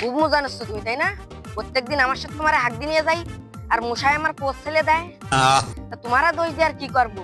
খুব মজা নিচ্ছ তুমি তাই না প্রত্যেকদিন আমার সাথে তোমার হাক দিয়ে যাই আর মশাই আমার কোচ ছেলে দেয়। তোমারা দোষ দিয়ে আর কি করব?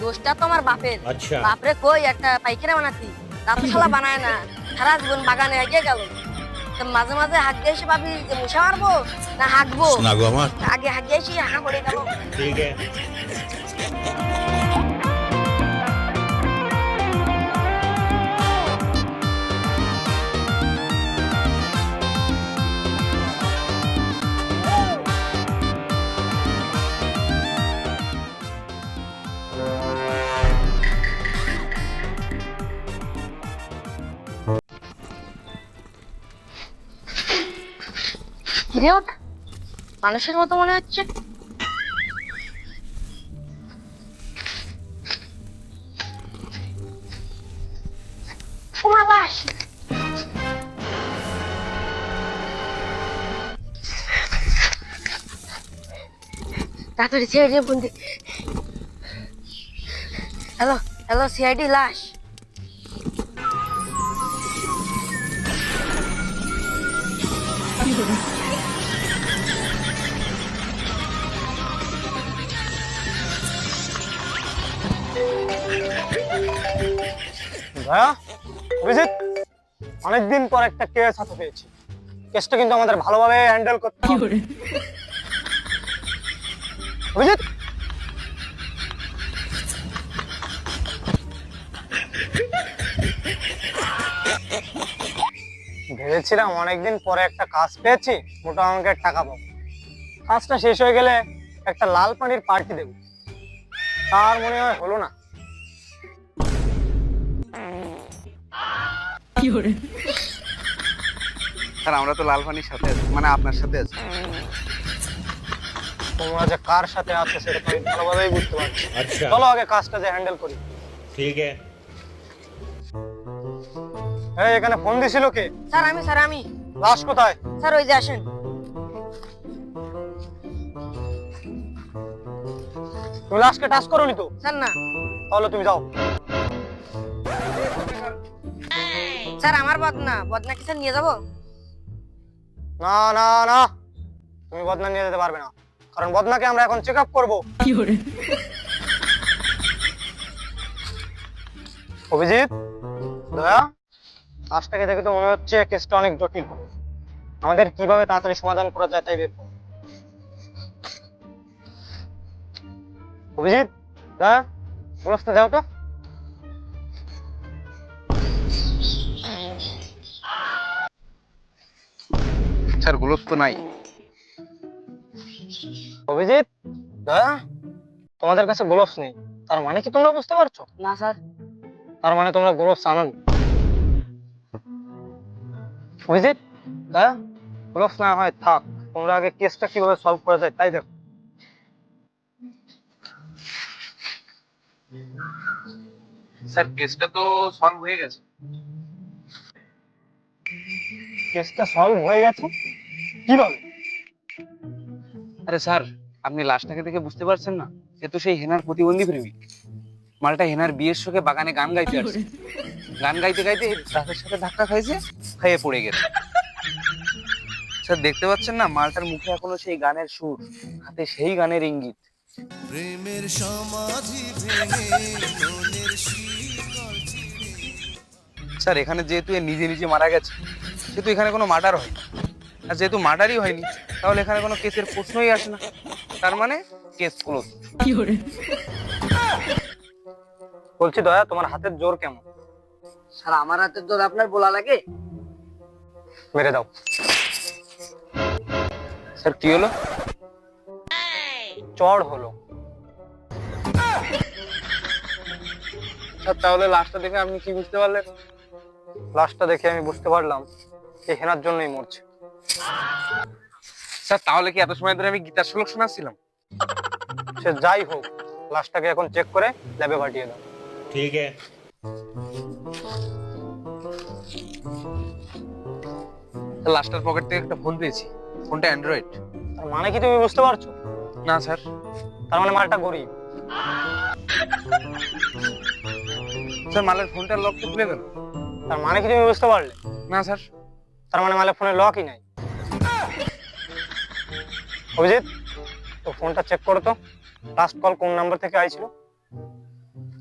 দোষটা তো আমার বাপের। বাপরে কই একটা পাইখানা বানাতি। তা তো শালা বানায় না। সারা জীবন বাগানে এগিয়ে গেল। মাঝে মাঝে হাক দিয়ে এসে ভাবি যে মশা মারবো না হাঁকবো? আগে হাঁকিয়ে এসে হাঁ করে গেল। কিরে মানুষের মতো মনে হচ্ছে। তাড়াতাড়ি সিআইডি ফোন দে হ্যালো হ্যালো সিআইডি লাশ। ভাইয়া অভিজিৎ অনেকদিন পর একটা কেস হাতে পেয়েছি। কেসটা কিন্তু আমাদের ভালোভাবে হ্যান্ডেল করতে হবে। অভিজিৎ! ভেবেছিলাম অনেকদিন পরে একটা কাজ পেয়েছি মোটা অঙ্কের টাকা পাবো। কাজটা শেষ হয়ে গেলে একটা লাল পানির পার্টি দেবো। তার মনে হয় হলো না। স্যার আমরা তো লালফানির সাথে আছি মানে আপনার সাথে আছি। তোমরা যে কার সাথে আছে সেটা আমি ভালোভাবেই বুঝতে পারছি। আচ্ছা। চলো আগে কাজটা যে হ্যান্ডেল করি। ঠিক আছে। এখানে ফোন দিছিল কে? স্যার আমি স্যার আমি। লাশ কোথায়? স্যার ওই যে আসেন। তুমি লাশকে টাচ করোনি তো? স্যার না। তাহলে তুমি যাও। স্যার আমার বদনা। বদনা কি স্যার নিয়ে যাব? না না না। তুমি বদনা নিয়ে যেতে পারবে না। কারণ বদনাকে আমরা এখন চেক আপ করব অভিজিৎ দয়া লাশটাকে দেখে তো মনে হচ্ছে কেসটা অনেক জটিল। আমাদের কীভাবে তাড়াতাড়ি সমাধান করা যায় তাই বের অভিজিৎ দয়া বরফটা দাও তো। স্যার তো নাই। অভিজিৎ দয়া তোমাদের কাছে গ্লোভস নেই। তার মানে কি তোমরা বুঝতে পারছ? না স্যার। তার মানে তোমরা গ্লোভস আনন্দ অভিজিৎ দয়া গ্লোভস না হয় থাক। তোমরা আগে কেসটা কীভাবে সলভ করা যায় তাই দেখো। স্যার কেসটা তো সলভ হয়ে গেছে। কেসটা সলভ হয়ে গেছে? কীভাবে? আরে স্যার আপনি লাশটাকে দেখে বুঝতে পারছেন না? এ তো সেই হেনার প্রতিবন্ধী প্রেমিক। মালটা হেনার বিয়ের শোকে বাগানে গান গাইতে আসছে। গান গাইতে গাইতে ট্রাকের সাথে ধাক্কা খাইছে খাইয়ে পড়ে গেছে। স্যার দেখতে পাচ্ছেন না মালটার মুখে এখনও সেই গানের সুর হাতে সেই গানের ইঙ্গিত। প্রেমের সমাধি ভেঙে মনের শীতল স্যার এখানে যেহেতু এ নিজে নিজে মারা গেছে সেহেতু এখানে কোনো মার্ডার হয়নি। আর যেহেতু মার্ডারই হয়নি তাহলে এখানে কোনো কেসের প্রশ্নই আসে না। তার মানে কেস ক্লোজ। বলছি দয়া তোমার হাতের জোর কেমন? স্যার আমার হাতের জোর আপনার বলা লাগে? মেরে দাও। স্যার কি হলো? চড় হলো। আচ্ছা, তাহলে লাস্টটা দেখে আপনি কি বুঝতে পারলেন? লাস্টটা দেখে আমি বুঝতে পারলাম এ হেনার জন্যই মরছে। স্যার তাহলে কি এত সময় ধরে আমি গীতার শ্লোক শোনাচ্ছিলাম? সে যাই হোক লাশটাকে এখন চেক করে ল্যাবে পাঠিয়ে দাও। ঠিক আছে। লাস্টার পকেট থেকে একটা ফোন পেয়েছি। ফোনটা অ্যান্ড্রয়েড মানে কি তুমি বুঝতে পারছ? না স্যার। তার মানে মালটা গরিব। স্যার মালের ফোনটার লক তো খুলে গেল তার মানে কি তুমি বুঝতে পারলে? না স্যার। তার মানে মালের ফোনে লকই নাই। অভিজিৎ তো ফোনটা চেক করো তো। লাস্ট কল কোন নাম্বার থেকে আইছিল?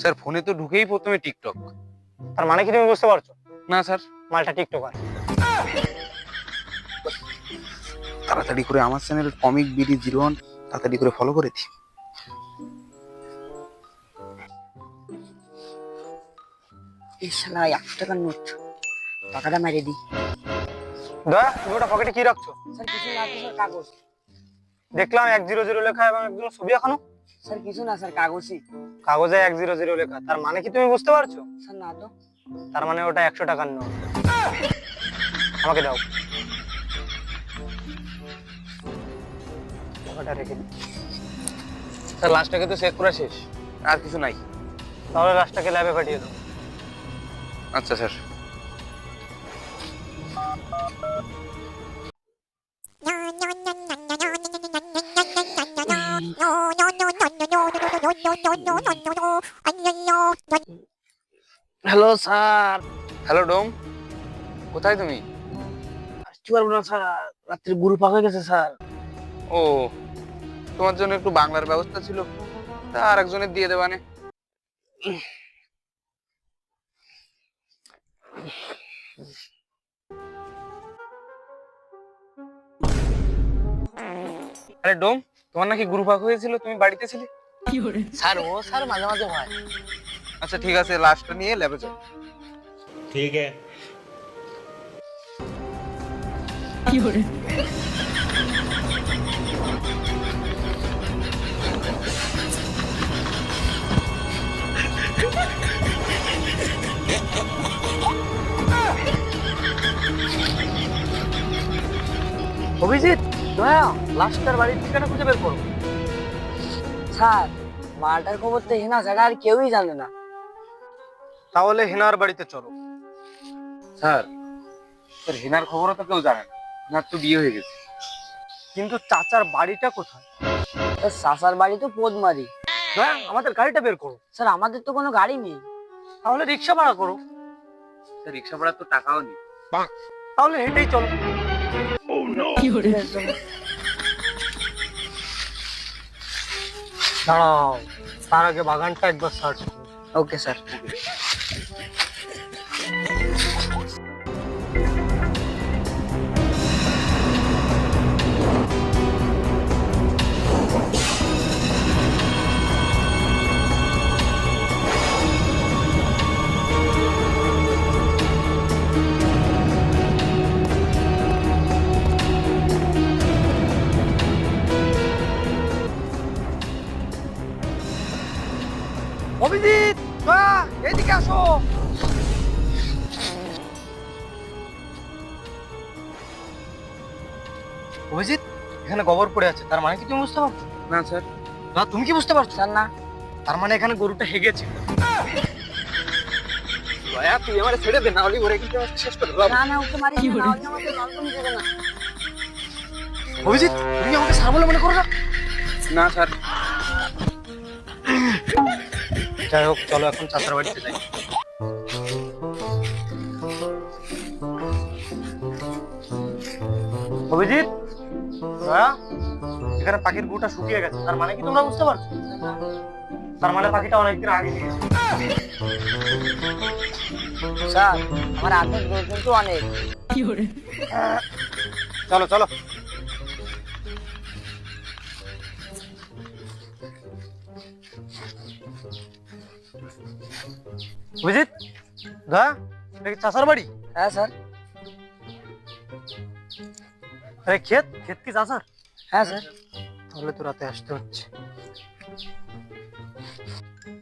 স্যার ফোনে তো ঢুকেই প্রথমে টিকটক তার মানে কি তুমি বুঝতে পারছ? না স্যার। মালটা টিকটকার তাড়াতাড়ি করে আমার channel comic BD zero one তাড়াতাড়ি করে ফলো করে দি এই শালা একশো টাকার নোট টাকাটা মেরে দিই। দয়া তুমি ওটা পকেটে কি রাখছো? স্যার কিছু না স্যার কাগজ। দেখলাম এক জিরো জিরো লেখা এবং একজন ছবি এখনও। স্যার কিছু না স্যার কাগজই। কাগজে এক জিরো জিরো লেখা। তার মানে কি তুমি বুঝতে পারছ? স্যার না তো। তার মানে ওটা একশো টাকার নোট আমাকে দাও। টাকাটা রেখে দিই স্যার লাস্টটাকে তো চেক করা শেষ। আর কিছু নাই। তাহলে লাশটাকে ল্যাবে পাঠিয়ে দাও। আচ্ছা স্যার। হ্যালো স্যার হ্যালো ডোম কোথায় তুমি? আসতে পারব না স্যার রাত্রে গুরু পাক হয়ে গেছে স্যার ও তোমার জন্য একটু বাংলার ব্যবস্থা ছিল। তা আর একজনের দিয়ে দেবানে আরে ডোম তোমার নাকি গুরুভাগ হয়েছিল? তুমি বাড়িতে ছিলে? স্যার ও স্যার মাঝে মাঝে হয়। আচ্ছা ঠিক আছে লাস্টটা নিয়ে ল্যাবে যাও। ঠিক আছে। কি করে? অভিজিৎ দয়া লাশটার বাড়ির ঠিকানা খুঁজে বের করো। স্যার মালটার খবর তো হেনা ছাড়া আর কেউই জানে না। তাহলে হেনার বাড়িতে চলো। স্যার স্যার হেনার খবরও তো কেউ জানে না। হেনার তো বিয়ে হয়ে গেছে। কিন্তু চাচার বাড়িটা কোথায়? স্যার সাসার বাড়ি তো পোদমারি দয়া আমাদের গাড়িটা বের করো। স্যার আমাদের তো কোনো গাড়ি নেই। তাহলে রিক্সা ভাড়া করো। স্যার রিক্সা ভাড়ার তো টাকাও নেই। তাহলে হেঁটেই চলো। দাঁড়াও তার আগে বাগানটা একবার সার্চ করো। ওকে স্যার গোবর পড়ে আছে তার মানে কি তুমি বুঝতে পারছ? না স্যার। না তুমি কি বুঝতে পারছ? স্যার না। তার মানে এখানে গরুটা হেগেছে। দয়া তুই আমার ছেড়ে দে না হলে ওরে কিন্তু শেষ করে না না ওকে মারি না হলে আমাকে না। অভিজিৎ তুমি আমাকে সার বলে মনে করো না? না স্যার। যাই হোক চলো এখন চাচার বাড়িতে যাই। অভিজিৎ দয়া? এখানে পাখির গুটা শুকিয়ে গেছে। তার মানে কি তোমরা বুঝতে পারছ? তার মানে পাখিটা অনেকদিন আগে গিয়েছে স্যার আমার হাতের দোষ কিন্তু অনেক। চলো চলো। অভিজিৎ দয়া এটা কি চাচার বাড়ি? হ্যাঁ স্যার। আরে ক্ষেত? ক্ষেত কি চাচার হ্যাঁ স্যার। তাহলে তো রাতে আসতে হচ্ছে।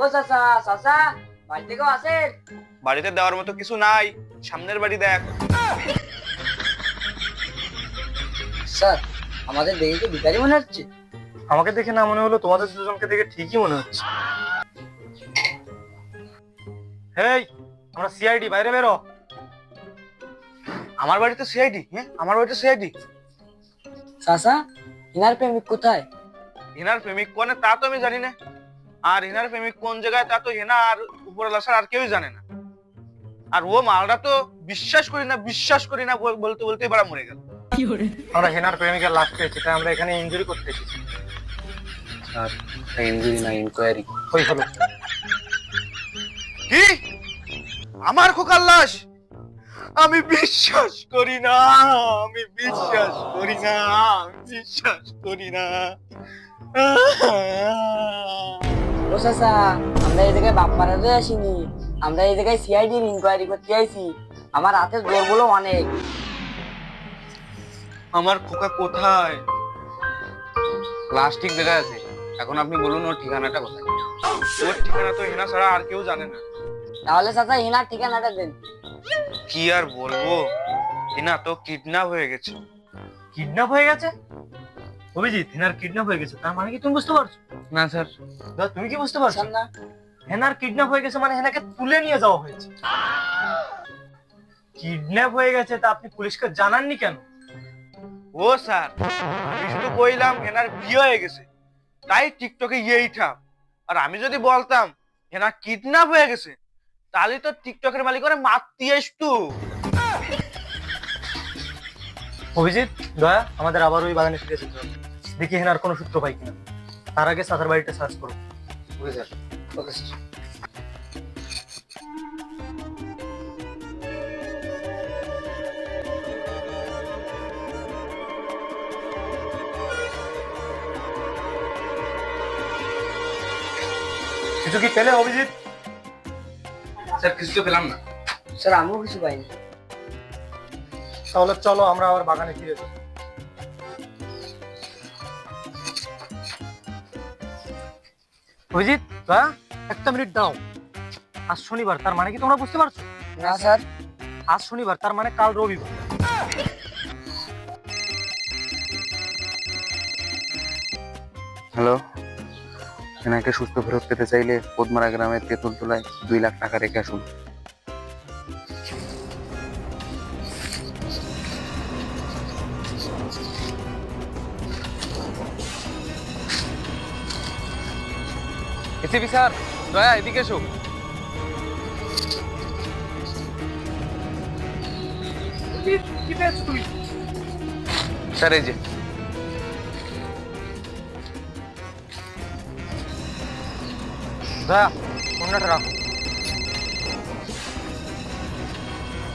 ও চাচা চাচা বাড়ি থেকেও আসেন? বাড়িতে দেওয়ার মতো কিছু নাই সামনের বাড়ি দেখ। স্যার আমাদের দেখে কি ভিখারি মনে হচ্ছে? আমাকে দেখে না মনে হলো তোমাদের দুজনকে দেখে ঠিকই মনে হচ্ছে। হেই আমরা সিআইডি বাইরে বেরো। আমার বাড়িতে সিআইডি হ্যাঁ? আমার বাড়িতে সিআইডি। চাচা হিনার প্রেমিক কোথায়? হিনার প্রেমিক কোনে তা তো আমি জানি না। আর হিনার প্রেমিক কোন জায়গায় তা তো হেনা আর উপরওয়ালা ছাড়া আর কেউই জানে না। আর ও মালটা তো বিশ্বাস করি না বিশ্বাস করি না বল- বলতে বলতে এবার মরে গেল। আমরা হেনার প্রেমিকের লাশ পেয়েছি তাই আমরা এখানে ইনজুরি করতে এসেছি স্যার ইনজুরি না ইনকোয়ারি ওই হলো। কি? আমার খোকার লাশ? আমি বিশ্বাস করি না আমি বিশ্বাস করি না আমি বিশ্বাস করি না। ও চাচা আমরা এই জায়গায় আসিনি। আমরা এই জায়গায় সিআইডির ইনকোয়ারি করতে আইছি। আমার হাতে জোর বলো অনেক। আমার খোকা কোথায়? ঠিক জায়গায় আছে। এখন আপনি বলুন ওর ঠিকানাটা কোথায়? ওর ঠিকানা তো হেনা ছাড়া আর কেউ জানে না। তাহলে চাচা হিনার ঠিকানাটা দেন। কি আর বলব? হেনা তো কিডন্যাপ হয়ে গেছে। কিডন্যাপ হয়ে গেছে? অভিজিৎ হেনার কিডন্যাপ হয়ে গেছে। তার মানে কি তুমি বুঝতে পারছ? না স্যার। দাদা তুমি কি বুঝতে পারছ? না। হেনার কিডন্যাপ হয়ে গেছে মানে হেনাকে তুলে নিয়ে যাওয়া হয়েছে। কিডন্যাপ হয়ে গেছে তা আপনি পুলিশকে জানাননি কেন? ও স্যার আমি শুধু কইলাম হেনার বিয়ে হয়ে গেছে। তাই টিকটকে ইয়েই ঠাপ আর আমি যদি বলতাম হেনা কিডন্যাপ হয়ে গেছে তাহলে তো টিকটকের মালিক করে মারতে আসতো অভিজিৎ দয়া আমাদের আবার ওই বাগানে ফিরে যেতে হবে। দেখি হেনার কোনো সূত্র পাই কিনা। তার আগে সাথার বাড়িটা সার্চ করো ওকে স্যার ওকে স্যার কিছু কি পেলে অভিজিৎ? স্যার কিছু তো পেলাম না। স্যার আমিও কিছু পাইনি। তাহলে চলো আমরা আবার বাগানে ফিরে যাই। অভিজিৎ দয়া একটা মিনিট দাও। আজ শনিবার তার মানে কি তোমরা বুঝতে পারছ? না স্যার। আজ শনিবার তার মানে কাল রবিবার। হ্যালো? হেনাকে সুস্থ ফেরত পেতে চাইলে পদ্মারা গ্রামের তেঁতুলতলায় দুই লাখ টাকা রেখে আসুন। এসিপি স্যার দয়া এদিকে এসো। স্যার এই যে। দয়া অন্যটা রাখো।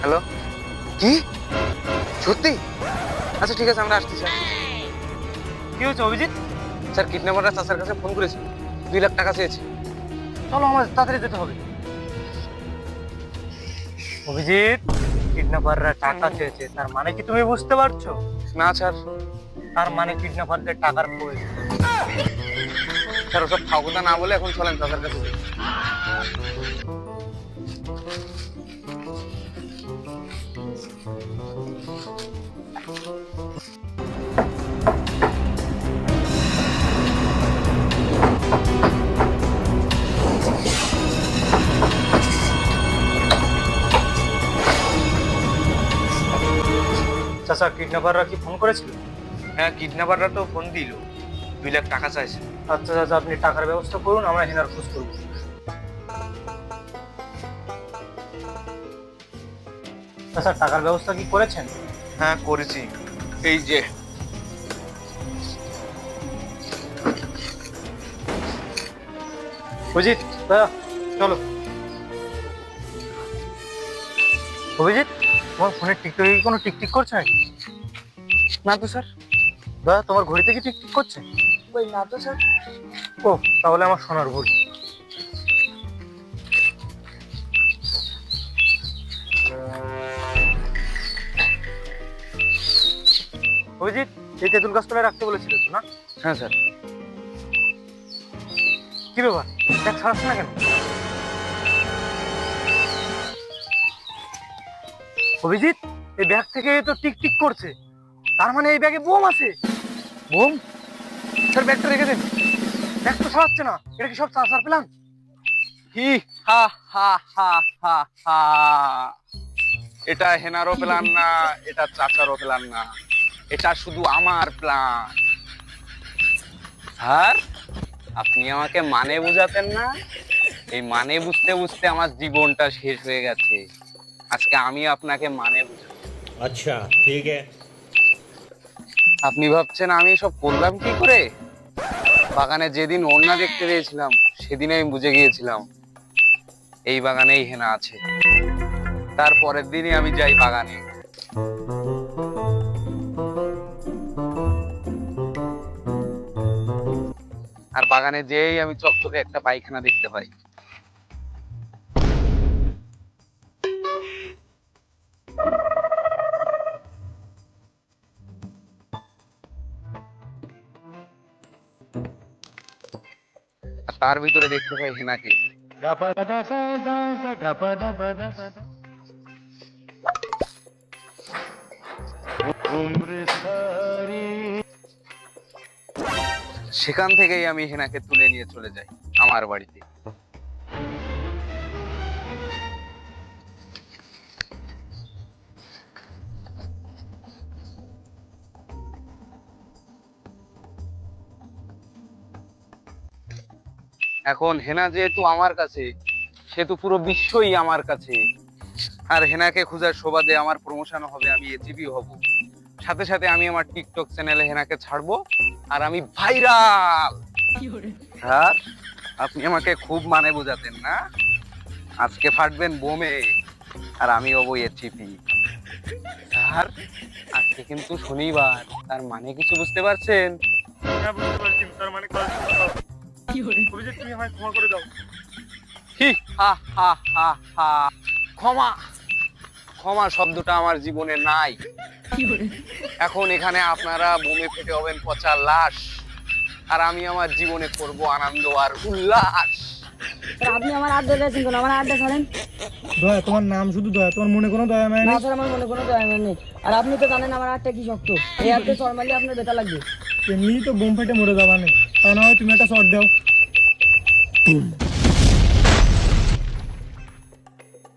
হ্যালো? কি? সত্যি? আচ্ছা ঠিক আছে আমরা আসছি স্যার কি হয়েছে অভিজিৎ? স্যার কিডন্যাপাররা চাচার কাছে ফোন করেছে। দুই লাখ টাকা চেয়েছে। চলো আমাদের তাড়াতাড়ি যেতে হবে। অভিজিৎ কিডন্যাপাররা টাকা চেয়েছে। তার মানে কি তুমি বুঝতে পারছ? না স্যার। তার মানে কিডন্যাপারদের টাকার প্রয়োজন। স্যার ওসব ফাউকতা না বলে এখন চলেন চাচার কাছে। চাচা কিডন্যাপাররা কি ফোন করেছিল? হ্যাঁ কিডন্যাপাররা তো ফোন দিল। দুই লাখ টাকা চাইছে। আচ্ছা চাচা আপনি টাকার ব্যবস্থা করুন আমরা হেনার খোঁজ করব। চাচা টাকার ব্যবস্থা কি করেছেন? হ্যাঁ করেছি। এই যে। অভিজিৎ দয়া চলো। অভিজিৎ তোমার ফোনের টিকটকে কি কোনো টিকটিক করছে নাকি? না তো স্যার। দাদা তোমার ঘড়িতে কি টিকটিক করছে? ওই না তো স্যার। ও তাহলে আমার সোনার ভুল অভিজিৎ এই তেঁতুল গাছতলায় রাখতে বলেছিল তো না? হ্যাঁ স্যার। কি ব্যাপার? দেখ ছাড়াচ্ছে না কেন? অভিজিৎ এই ব্যাগ থেকে তো টিক টিক করছে। তার মানে এই ব্যাগে বোম আছে। বোম? স্যার ব্যাগটা রেখে দিন ব্যাগ তো না। এটা কি সব হি এটা হেনারও প্ল্যান না এটা চাচারও প্ল্যান না। এটা শুধু আমার প্ল্যান স্যার আপনি আমাকে মানে বুঝাতেন না? এই মানে বুঝতে বুঝতে আমার জীবনটা শেষ হয়ে গেছে। আজকে আমি আপনাকে মানে বুঝাই আচ্ছা ঠিক আছে। আপনি ভাবছেন আমি সব করলাম কি করে? বাগানে যেদিন ওড়না দেখতে পেয়েছিলাম সেদিন আমি বুঝে গিয়েছিলাম, এই বাগানেই হেনা আছে। তারপরের দিনই আমি যাই বাগানে। আর বাগানে যেই আমি চকচকে একটা পায়খানা দেখতে পাই। তার ভিতরে দেখতে পাই হেনাকে। সেখান থেকেই আমি হেনাকে তুলে নিয়ে চলে যাই আমার বাড়িতে। এখন হেনা যেহেতু আমার কাছে সেহেতু পুরো বিশ্বই আমার কাছে। আর হেনাকে খোঁজার সুবাদে আমার প্রমোশন হবে আমি এজিবি হব। সাথে সাথে আমি আমার টিকটক চ্যানেলে হেনাকে ছাড়বো আর আমি ভাইরাল স্যার আপনি আমাকে খুব মানে বোঝাতেন না? আজকে ফাটবেন বোমে আর আমি হব এচিপি স্যার আজকে কিন্তু শনিবার তার মানে কিছু বুঝতে পারছেন? হ্যাঁ বুঝতে পারছি তার মানে কাল অভিজিৎ তুমি আমায় ক্ষমা করে দাও। হি। হা হা হা হা। ক্ষমা। ক্ষমা শব্দটা আমার জীবনে নাই। এখন এখানে আপনারা বোমে ফেটে হবেন পচা লাশ। আর আমি আমার জীবনে করব আনন্দ আর উল্লাস। আপনি আমার আমার ছাড়েন। দয়া তোমার নাম শুধু দয়া তোমার মনে কোনো দয়া মায় না স্যার আমার মনে কোনো দয়া নেই। আর আপনি তো জানেন আমার হাতটা কি শক্ত। এই চড় মারলে আপনার বেটা লাগবে। এমনি তো বোম ফেটে মরে যাবা নেই তা না হয় তুমি একটা শট দাও। Mm.